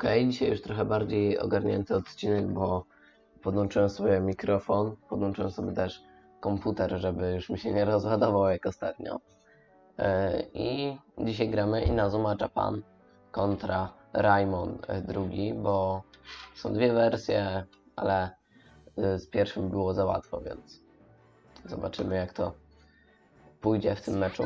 Okej, dzisiaj już trochę bardziej ogarnięty odcinek, bo podłączyłem sobie mikrofon, podłączyłem sobie też komputer, żeby już mi się nie rozładował jak ostatnio. E, I dzisiaj gramy Inazuma Japan kontra Raimon e, drugi, bo są dwie wersje, ale e, z pierwszym było za łatwo, więc zobaczymy jak to pójdzie w tym meczu.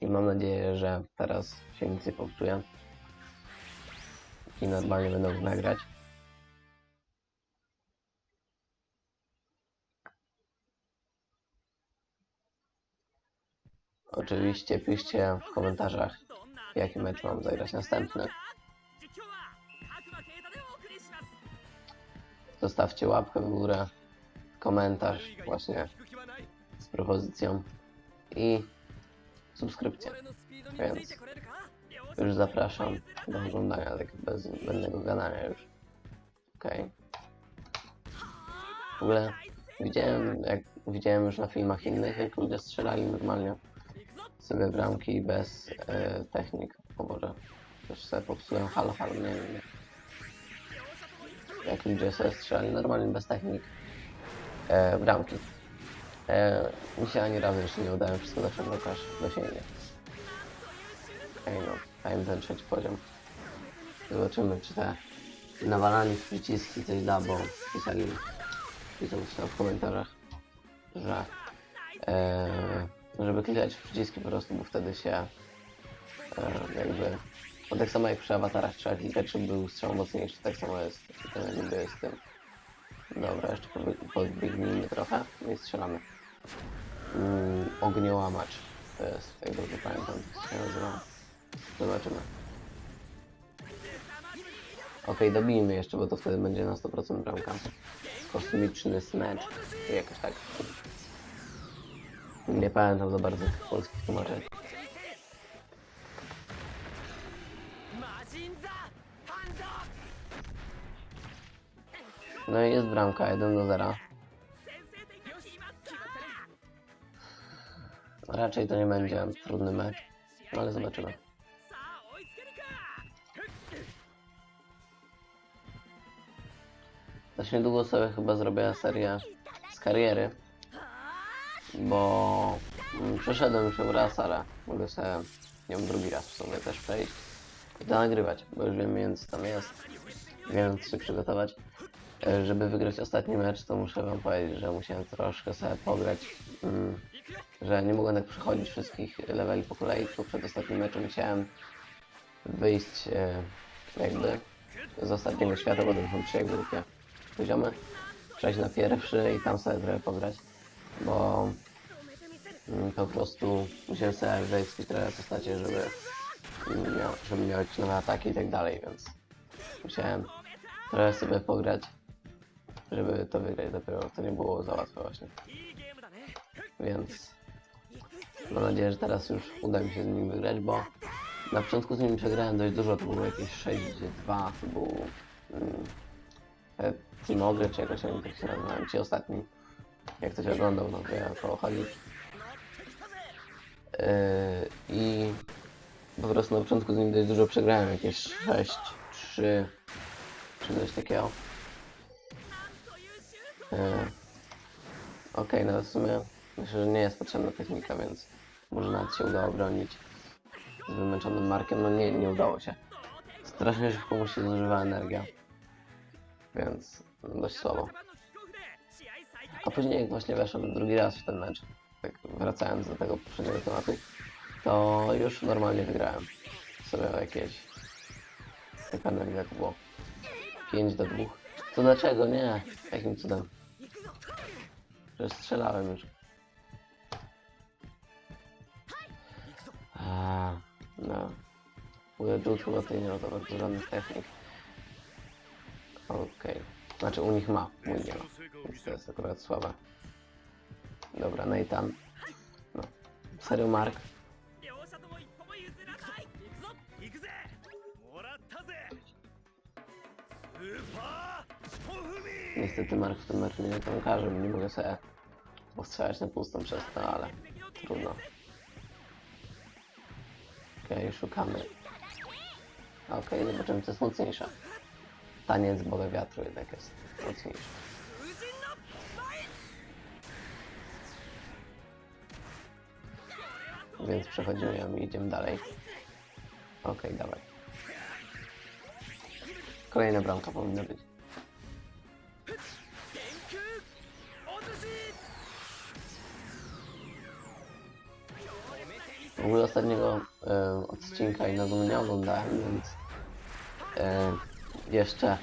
I mam nadzieję, że teraz się nic nie popsuje. I normalnie będę mógł nagrać. Oczywiście piszcie w komentarzach, jaki mecz mam zagrać następny. Zostawcie łapkę w górę, komentarz właśnie z propozycją i subskrypcję. Więc już zapraszam do oglądania tak bez zbędnego gadania już. Okej. W ogóle widziałem, jak widziałem już na filmach innych, jak ludzie strzelali normalnie sobie bramki bez e, technik. O Boże, też sobie popsułem halo, halo, nie wiem. Jak, jak ludzie sobie strzelali normalnie bez technik e, bramki. E, mi się ani razu jeszcze nie udało wszystko zawsze blokaż dosięgnie. Ej no, dajmy ten trzeci poziom. Zobaczymy, czy te nawalanie w przyciski coś da, bo pisali, pisał się w komentarzach, że e, żeby klikać w przyciski po prostu, bo wtedy się e, jakby, no tak samo jak przy awatarach trzeba klikać, żeby był strzał mocniejszy, tak samo jest niby z tym. Dobra, jeszcze podbieg- podbiegnijmy trochę no i strzelamy. Mm, ogniołamacz. To jest, jak dobrze pamiętam, jak się nazywa. Zobaczymy. Okej, dobijmy jeszcze, bo to wtedy będzie na 100% bramka. Kosmiczny smecz. Czy jakoś tak. Nie pamiętam za bardzo tych polskich tłumaczeń. No i jest bramka, 1 do 0. Raczej to nie będzie trudny mecz, ale zobaczymy. Dość niedługo sobie chyba zrobię serię z kariery, bo mm, przeszedłem już ją raz, mogę sobie ją drugi raz w sumie też przejść i to nagrywać, bo już wiem więc tam jest, więc się przygotować. E, Żeby wygrać ostatni mecz, to muszę wam powiedzieć, że musiałem troszkę sobie pograć, mm, że nie mogłem tak przechodzić wszystkich leveli po kolei, tylko przed ostatnim meczem musiałem wyjść e, jakby z ostatniego świata, bo to trzy jakby poziomy, przejść na pierwszy i tam sobie trochę pograć, bo mm, po prostu musiałem sobie wejść w trochę postacie, żeby, mm, miał, żeby mieć nowe ataki i tak dalej, więc musiałem trochę sobie pograć, żeby to wygrać, dopiero to nie było za łatwe właśnie, więc mam nadzieję, że teraz już uda mi się z nim wygrać, bo na początku z nim przegrałem dość dużo, to było jakieś 6-2, to był mm, e, Team Ogry, czy jakoś tak się nazywają, ci ostatni. Jak ktoś oglądał, no to wie o co chodzi. Yy, I po prostu na początku z nim dość dużo przegrałem, jakieś 6, 3, czy coś takiego. Yy, Okej, no w sumie myślę, że nie jest potrzebna technika, więc może nawet się uda obronić z wymęczonym Markiem. No nie, nie udało się. Strasznie szybko mu się zużywa energia, więc dość słabo. A później jak właśnie weszłem drugi raz w ten mecz, tak wracając do tego poprzedniego tematu, to już normalnie wygrałem sobie jakieś... Pamiętam ile to było. 5 do 2. To dlaczego? Nie. Jakim cudem? Przecież strzelałem już. No. na Udejuchu na tej nie ma to żadnych technik. Okej. Okay. Znaczy u nich ma, mój nie ma. To jest akurat słabe. Dobra, no Nathan. No. Serio, Mark? Niestety Mark w tym meczu nie każe, nie mogę sobie postrzelać na pustą przez to, ale trudno okay, szukamy. Okej, okay, zobaczymy co jest mocniejsze. Taniec Boga Wiatru jednak jest mocniejszy. Więc przechodzimy ją i idziemy dalej. Okej, okay, dawaj. Kolejna bramka powinna być. W ogóle ostatniego e, odcinka i nazwy nie oglądałem, więc e, jeszcze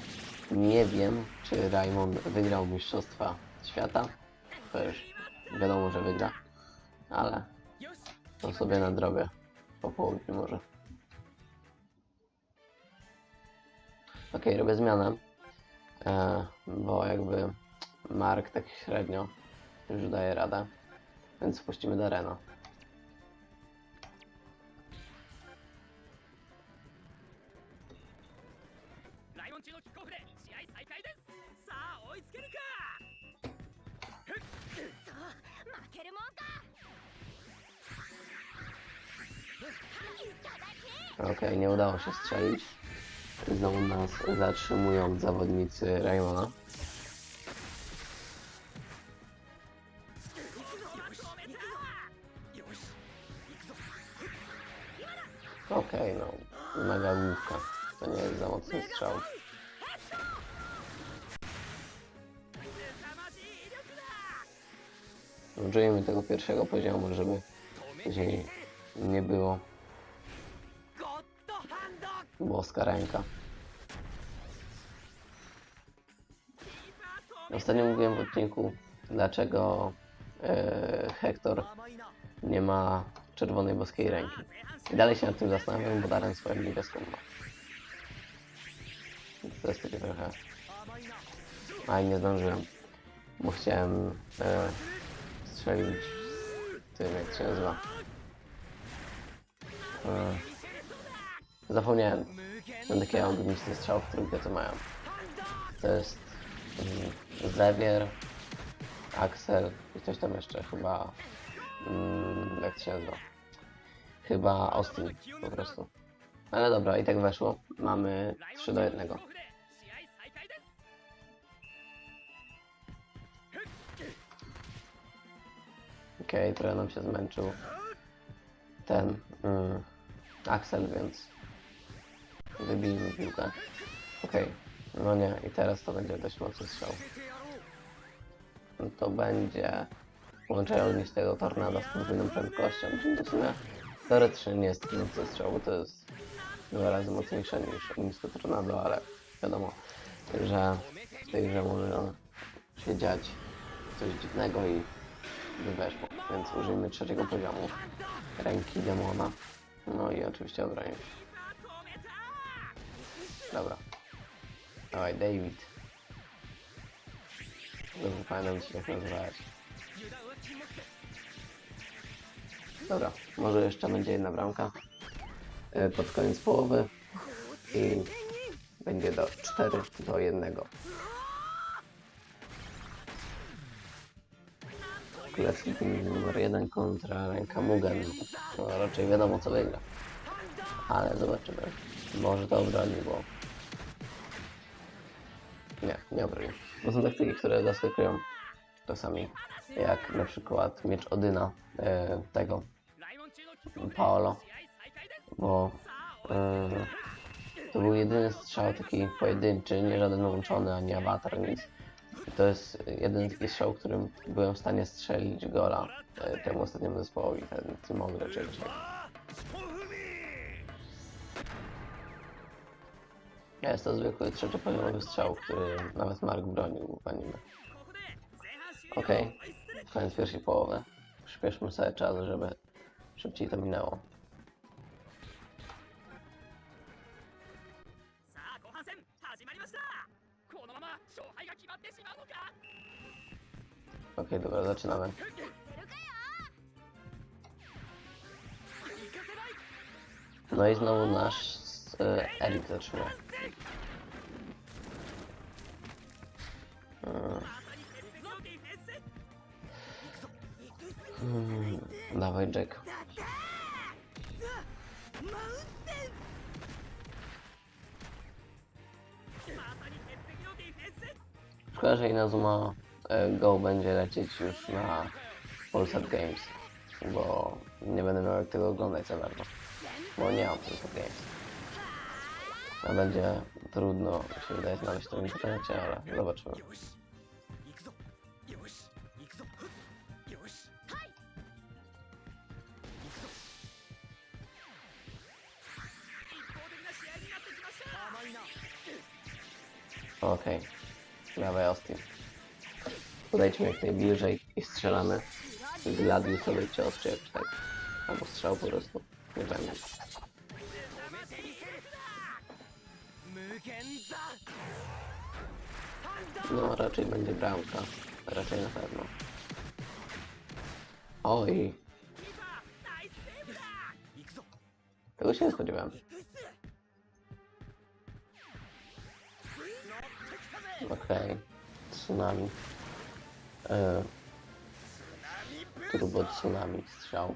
nie wiem, czy Raymond wygrał Mistrzostwa Świata. To już wiadomo, że wygra, ale to sobie nadrobię po południu może. Okej, robię zmianę, e, bo jakby Mark tak średnio już daje radę, więc wpuścimy Darena. nie udało się strzelić. Znowu nas zatrzymują zawodnicy Raymana. Okej, okay, no. Mega. To nie jest za mocny strzał. Użyjemy tego pierwszego poziomu, żeby później nie było Boska ręka. Ostatnio mówiłem w odcinku, dlaczego yy, Hector nie ma czerwonej boskiej ręki. I dalej się nad tym zastanawiam, bo Darren swoją niebieską ma. To jest takie trochę... A nie zdążyłem, bo chciałem e, strzelić tym, jak się nazywa. E, Zapomniałem. Mam takie ogniste strzał w trójkę, co mają. To jest mm, um, Zewier, Axel i coś tam jeszcze chyba... Um, jak to się nazywa? Chyba Austin po prostu. Ale dobra, i tak weszło. Mamy 3 do 1. Okej, okay, trochę nam się zmęczył ten mm, Axel, więc wybijmy piłkę. Okej, no nie, i teraz to będzie dość mocny strzał. To będzie połączenie ognistego tornada z podwójną prędkością, czyli to w sumie teoretycznie nie jest mocny strzał, bo to jest dwa razy mocniejsze niż ognisty tornado, ale wiadomo, że w tej grze może się dziać coś dziwnego i by weszło, więc użyjmy trzeciego poziomu ręki demona. No i oczywiście obronię. Dobra. Dawaj, David. Dobrze pamiętam, ci jak nazywałeś. Dobra, może jeszcze będzie jedna bramka e, pod koniec połowy i będzie do 4 do 1. Królewski numer 1 kontra ręka Mugen. No, raczej wiadomo co wygra. Ale zobaczymy. Może to obroni, bo nie, nie obrażam. Bo są taktyki, które zaskakują czasami. Jak na przykład miecz Odyna e, tego Paolo. Bo e, to był jedyny strzał taki pojedynczy, nie żaden łączony, ani awatar, nic. I to jest jeden taki strzał, którym byłem w stanie strzelić gola e, temu ostatniemu zespołowi, ten Tymon raczej. Jest to zwykły trzeciopoziomowy strzał, który nawet Mark bronił w anime. Okej, okay. koniec pierwszej połowy. Przyspieszmy sobie czas, żeby szybciej to minęło. Okej, okay, dobra, zaczynamy. No i znowu nasz e, z, y, zaczyna. Dawaj, Jack. Szkoda, że Inazuma e, Go będzie lecieć już na Polsat Games, bo nie będę miał jak tego oglądać za bardzo, bo nie mam Polsat Games. A będzie trudno się wydaje znaleźć to w internecie, ale zobaczymy. Okej. Okay. Dawaj, Austin. Podejdźmy jak najbliżej i strzelamy. Zladuj sobie cios, czy tak. Albo strzał po prostu. Nie wiem. No, raczej będzie bramka. Raczej na pewno. Oj. Tego się nie spodziewałem. Okej. Okay. Tsunami. E... Turbo tsunami strzał.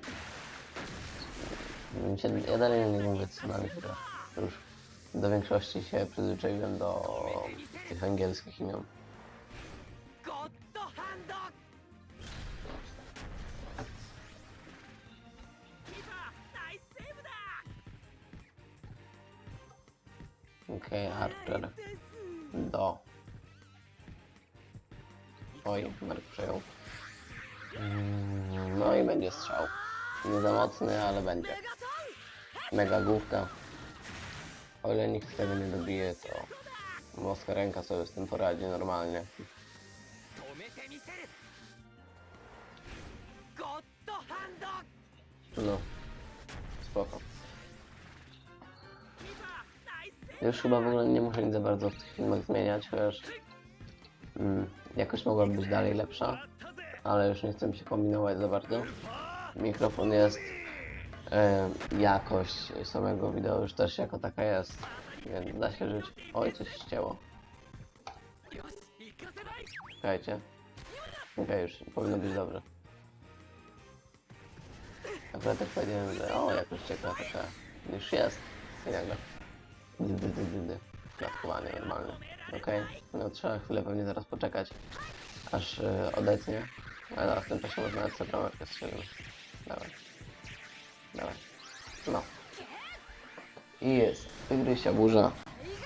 Ja dalej nie mówię tsunami, chyba. Już do większości się przyzwyczaiłem do tych angielskich imion. Okej, okay, Archer. Do. Oj, Mark przejął. Mm, no i będzie strzał. Nie za mocny, ale będzie. Mega główka. O ile nikt wtedy nie dobije, to Moska ręka sobie z tym poradzi normalnie. No. Spoko. Już chyba w ogóle nie muszę nic za bardzo w tych filmach zmieniać, chociaż... Mm. Jakoś mogłaby być dalej lepsza, ale już nie chcę się kombinować za bardzo. Mikrofon jest, e, jakość samego wideo już też jako taka jest, więc da się żyć. Oj, coś ścięło. Czekajcie. Okej, okay, już powinno być dobrze. Akurat też powiedziałem, że o, jakoś ciekawa taka już jest. I Klatkowanie normalne. Okej, no trzeba chwilę pewnie zaraz poczekać, aż y, odetnie. Ale teraz w tym czasie można sobie bramerkę strzelić. Dawaj. Dawaj. No. I jest. Wygryźcia burza.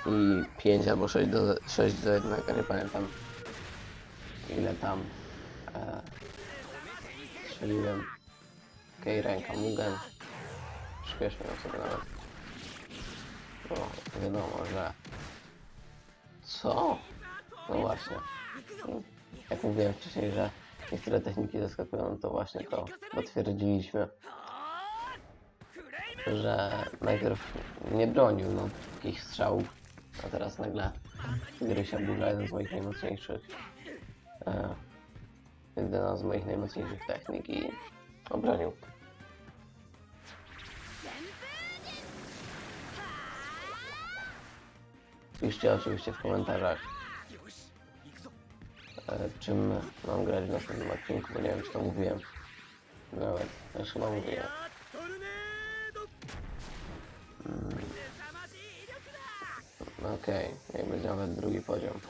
I 5 albo 6 do, 6 do 1, nie pamiętam ile tam e, strzeliłem. Okej, ręka Mugen. Śpieszmy ją sobie nawet. No, wiadomo, że... Co? No właśnie. Jak mówiłem wcześniej, że niektóre techniki zaskakują, to właśnie to potwierdziliśmy. Że najpierw nie bronił no, takich strzałów, a teraz nagle Grysia burza, jeden z moich najmocniejszych. E, Jedna z moich najmocniejszych technik i obronił. Piszcie oczywiście w komentarzach, e, czym mam grać w następnym odcinku, bo nie wiem, czy to mówiłem. Nawet, też chyba mówiłem. Mm. Okej, okay. jak będzie nawet drugi poziom,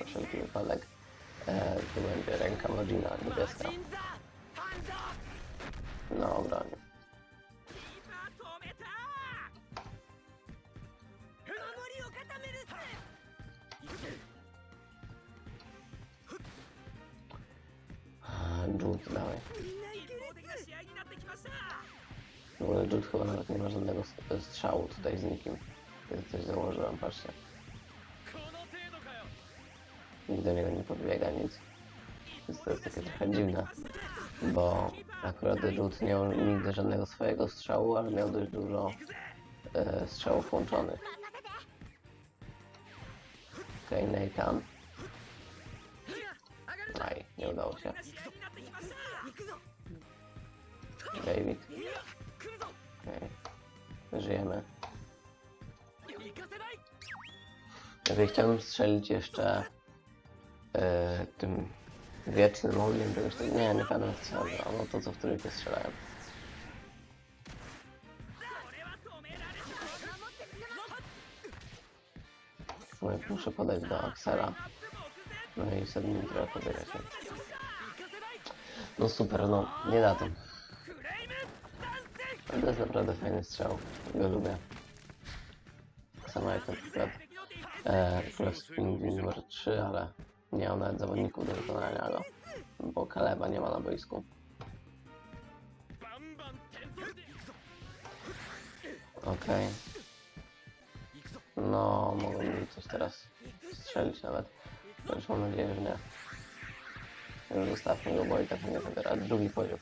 na wszelki wypadek. E, tu będzie ręka Magina, niebieska. No, obronił. dalej. W ogóle chyba nawet nie ma żadnego strzału tutaj z nikim. Kiedy coś założyłem, patrzcie. Nikt do niego nie podbiega, nic. Więc to jest takie trochę dziwne, bo akurat Jude nie miał nigdy żadnego swojego strzału, ale miał dość dużo e, strzałów łączonych. Okej, okay, Nathan. Aj, nie udało się. David. Okay. Żyjemy. Jeżeli chciałbym strzelić jeszcze yy, tym wiecznym ogniem czegoś takiego. Nie, nie pamiętam co no to co w trójkę strzelałem. No i muszę podejść do Axela. No i sobie nim trochę pobiegać. No super, no nie da tam. To jest naprawdę fajny strzał. Go lubię. Tak samo jak na przykład e, Królewski Inwinor 3, ale nie miał nawet zawodników do wykonania go, bo Kaleba nie ma na boisku. Okej. Okay. No, mogą mi coś teraz strzelić nawet. Chociaż mam nadzieję, że nie. Już zostawmy go, bo i tak nie zabiera drugi poziom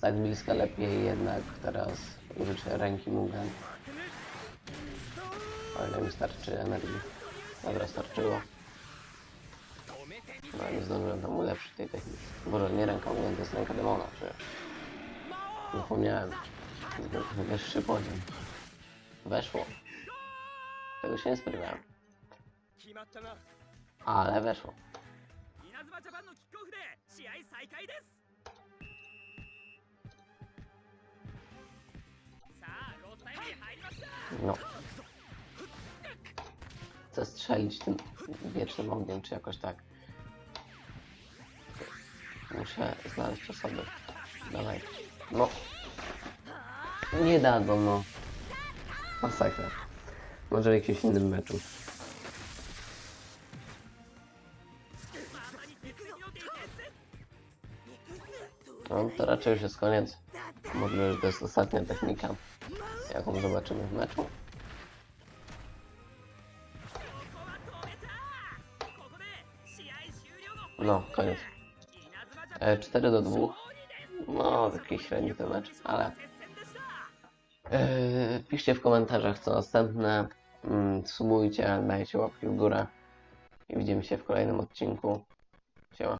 Z tak bliska lepiej jednak teraz użyć ręki Mugen. O ile mi starczy energii. Dobra, starczyło. 止めてみ No nie zdążyłem tam ulepszyć tej techniki. Boże, nie ręka Mugen, to jest ręka demona przecież. Zapomniałem. Wyższy poziom. Weszło. Tego się nie spodziewałem. 決まったな Ale weszło. 稲妻ジャパンのキックオフで試合再開です No. Chcę strzelić tym wiecznym ogniem, czy jakoś tak. Muszę znaleźć osoby. Dawaj. No. Nie dadzą, no. Masakra. Może w jakimś innym meczu. No, to raczej już jest koniec. Może to jest ostatnia technika jaką zobaczymy w meczu. No, koniec. E, 4 do 2. No, taki średni ten mecz, ale... E, piszcie w komentarzach co następne. Yy, subujcie, dajcie łapki w górę. I widzimy się w kolejnym odcinku.